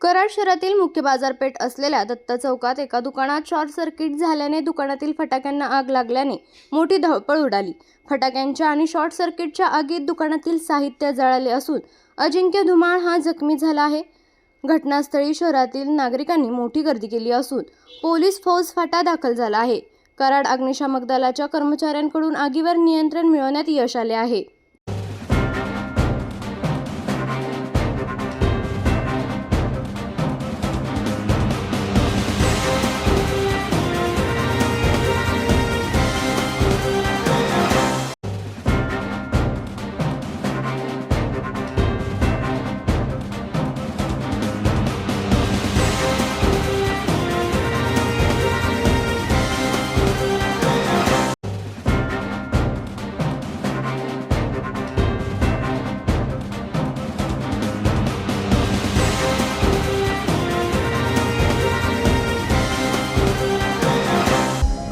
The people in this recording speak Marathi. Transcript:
कराड शहरातील मुख्य बाजारपेठ असलेल्या दत्त चौकात एका दुकानात शॉर्ट सर्किट झाल्याने दुकानातील फटाक्यांना आग लागल्याने मोठी धावपळ उडाली. फटाक्यांच्या आणि शॉर्ट सर्किटच्या आगीत दुकानातील साहित्य जळाले असून अजिंक्य धुमाळ हा जखमी झाला आहे. घटनास्थळी शहरातील नागरिकांनी मोठी गर्दी केली असून पोलीस फौज फाटा दाखल झाला आहे. कराड अग्निशामक दलाच्या कर्मचाऱ्यांकडून आगीवर नियंत्रण मिळवण्यात यश आले आहे.